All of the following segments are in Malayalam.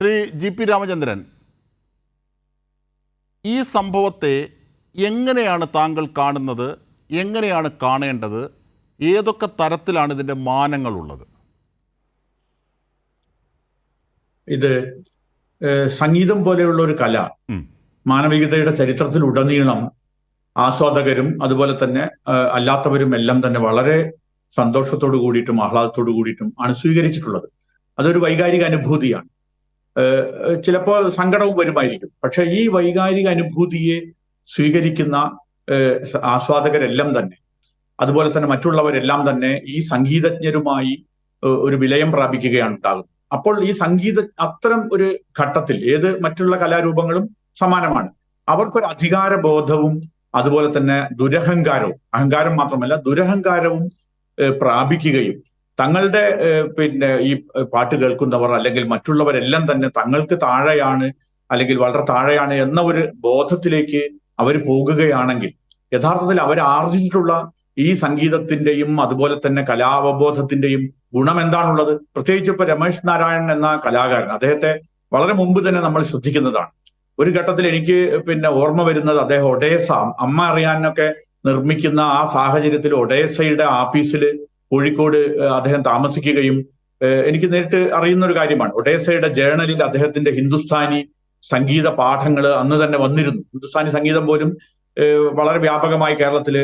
ശ്രീ ജി പി രാമചന്ദ്രൻ ഈ സംഭവത്തെ എങ്ങനെയാണ് താങ്കൾ കാണുന്നത് എങ്ങനെയാണ് കാണേണ്ടത് ഏതൊക്കെ തരത്തിലാണ് ഇതിന്റെ മാനങ്ങളുള്ളത്? ഇത് സംഗീതം പോലെയുള്ള ഒരു കല മാനവികതയുടെ ചരിത്രത്തിലുടനീളം ആസ്വാദകരും അതുപോലെ തന്നെ അല്ലാത്തവരും എല്ലാം തന്നെ വളരെ സന്തോഷത്തോടു കൂടിയിട്ടും ആഹ്ലാദത്തോടു കൂടിയിട്ടും ആണ് സ്വീകരിച്ചിട്ടുള്ളത്. അതൊരു വൈകാരിക അനുഭൂതിയാണ്. ചിലപ്പോൾ സങ്കടവും വരുമായിരിക്കും. പക്ഷെ ഈ വൈകാരിക അനുഭൂതിയെ സ്വീകരിക്കുന്ന ആസ്വാദകരെല്ലാം തന്നെ അതുപോലെ തന്നെ മറ്റുള്ളവരെല്ലാം തന്നെ ഈ സംഗീതജ്ഞരുമായി ഒരു വിലയം പ്രാപിക്കുകയാണ് ഉണ്ടാകുന്നത് അപ്പോൾ ഈ സംഗീത അത്തരം ഒരു ഘട്ടത്തിൽ ഏത് മറ്റുള്ള കലാരൂപങ്ങളും സമാനമാണ്. അവർക്കൊരു അധികാര ബോധവും അതുപോലെ തന്നെ ദുരഹങ്കാരവും അഹങ്കാരം മാത്രമല്ല ദുരഹങ്കാരവും പ്രാപിക്കുകയും തങ്ങളുടെ പിന്നെ ഈ പാട്ട് കേൾക്കുന്നവർ അല്ലെങ്കിൽ മറ്റുള്ളവരെല്ലാം തന്നെ തങ്ങൾക്ക് താഴെയാണ് അല്ലെങ്കിൽ വളരെ താഴെയാണ് എന്ന ഒരു ബോധത്തിലേക്ക് അവർ പോകുകയാണെങ്കിൽ യഥാർത്ഥത്തിൽ അവർ ആർജിച്ചിട്ടുള്ള ഈ സംഗീതത്തിന്റെയും അതുപോലെ തന്നെ കലാവബോധത്തിന്റെയും ഗുണം എന്താണുള്ളത്? പ്രത്യേകിച്ച് ഇപ്പൊ രമേശ് നാരായണൻ എന്ന കലാകാരൻ അദ്ദേഹത്തെ വളരെ മുമ്പ് തന്നെ നമ്മൾ ശ്രദ്ധിക്കുന്നതാണ്. ഒരു ഘട്ടത്തിൽ എനിക്ക് പിന്നെ ഓർമ്മ വരുന്നത് അദ്ദേഹം ഒഡേസ അമ്മ അറിയാനൊക്കെ നിർമ്മിക്കുന്ന ആ സാഹചര്യത്തിൽ ഒഡേസയുടെ ആഫീസിൽ കോഴിക്കോട് അദ്ദേഹം താമസിക്കുകയും എനിക്ക് നേരിട്ട് അറിയുന്ന ഒരു കാര്യമാണ്. ഒഡേസയുടെ ജേണലിൽ അദ്ദേഹത്തിന്റെ ഹിന്ദുസ്ഥാനി സംഗീത പാഠങ്ങൾ അന്ന് തന്നെ വന്നിരുന്നു. ഹിന്ദുസ്ഥാനി സംഗീതം പോലും വളരെ വ്യാപകമായി കേരളത്തിൽ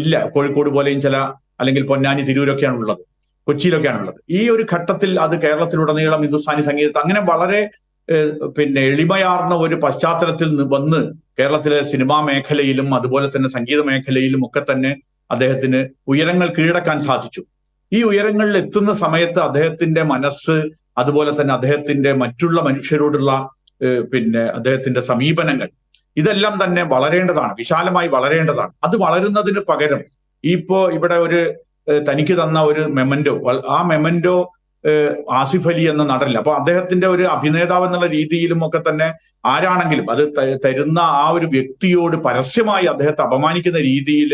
ഇല്ല. കോഴിക്കോട് പോലെയും ചില അല്ലെങ്കിൽ പൊന്നാനി തിരൂരൊക്കെയാണ് ഉള്ളത്. കൊച്ചിയിലൊക്കെയാണ് ഉള്ളത്. ഈ ഒരു ഘട്ടത്തിൽ അത് കേരളത്തിലുടനീളം ഹിന്ദുസ്ഥാനി സംഗീതത്തെ അങ്ങനെ വളരെ പിന്നെ എളിമയാർന്ന ഒരു പശ്ചാത്തലത്തിൽ വന്ന് കേരളത്തിലെ സിനിമാ മേഖലയിലും അതുപോലെ തന്നെ സംഗീത മേഖലയിലും ഒക്കെ തന്നെ അദ്ദേഹത്തിന് ഉയരങ്ങൾ കീഴടക്കാൻ സാധിച്ചു. ഈ ഉയരങ്ങളിൽ എത്തുന്ന സമയത്ത് അദ്ദേഹത്തിന്റെ മനസ്സ് അതുപോലെ തന്നെ അദ്ദേഹത്തിന്റെ മറ്റുള്ള മനുഷ്യരോടുള്ള പിന്നെ അദ്ദേഹത്തിന്റെ സമീപനങ്ങൾ ഇതെല്ലാം തന്നെ വളരേണ്ടതാണ് വിശാലമായി വളരേണ്ടതാണ്. അത് വളരുന്നതിന് പകരം ഇപ്പോ ഇവിടെ ഒരു തനിക്ക് തന്ന ഒരു മെമന്റോ ആ മെമന്റോ ആസിഫ് അലി എന്ന നടനില്ല. അപ്പൊ അദ്ദേഹത്തിന്റെ ഒരു അഭിനേതാവ് എന്നുള്ള രീതിയിലും ഒക്കെ തന്നെ ആരാണെങ്കിലും അത് തരുന്ന ആ ഒരു വ്യക്തിയോട് പരസ്യമായി അദ്ദേഹത്തെ അപമാനിക്കുന്ന രീതിയിൽ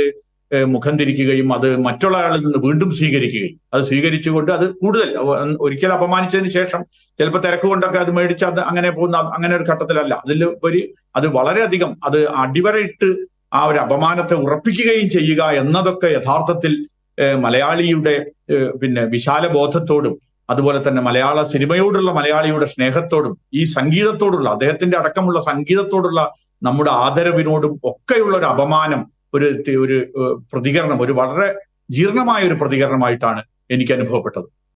മുഖം തിരിക്കുകയും അത് മറ്റുള്ള ആളിൽ നിന്ന് വീണ്ടും സ്വീകരിക്കുകയും. അത് സ്വീകരിച്ചുകൊണ്ട് അത് കൂടുതൽ ഒരിക്കൽ അപമാനിച്ചതിന് ശേഷം ചിലപ്പോൾ തിരക്ക് കൊണ്ടൊക്കെ അത് മേടിച്ച് അത് അങ്ങനെ പോകുന്ന അങ്ങനെ ഒരു ഘട്ടത്തിലല്ല. അതിൽ ഒരു അത് വളരെയധികം അത് അടിവരയിട്ട് ആ ഒരു അപമാനത്തെ ഉറപ്പിക്കുകയും ചെയ്യുക എന്നതൊക്കെ യഥാർത്ഥത്തിൽ മലയാളിയുടെ പിന്നെ വിശാല ബോധത്തോടും അതുപോലെ തന്നെ മലയാള സിനിമയോടുള്ള മലയാളിയുടെ സ്നേഹത്തോടും ഈ സംഗീതത്തോടുള്ള അദ്ദേഹത്തിന്റെ അടക്കമുള്ള സംഗീതത്തോടുള്ള നമ്മുടെ ആദരവിനോടും ഒക്കെയുള്ള ഒരു അപമാനം ഒരു ഒരു പ്രതികരണം ഒരു വളരെ ജീർണമായ ഒരു പ്രതികരണമായിട്ടാണ് എനിക്ക് അനുഭവപ്പെട്ടത്.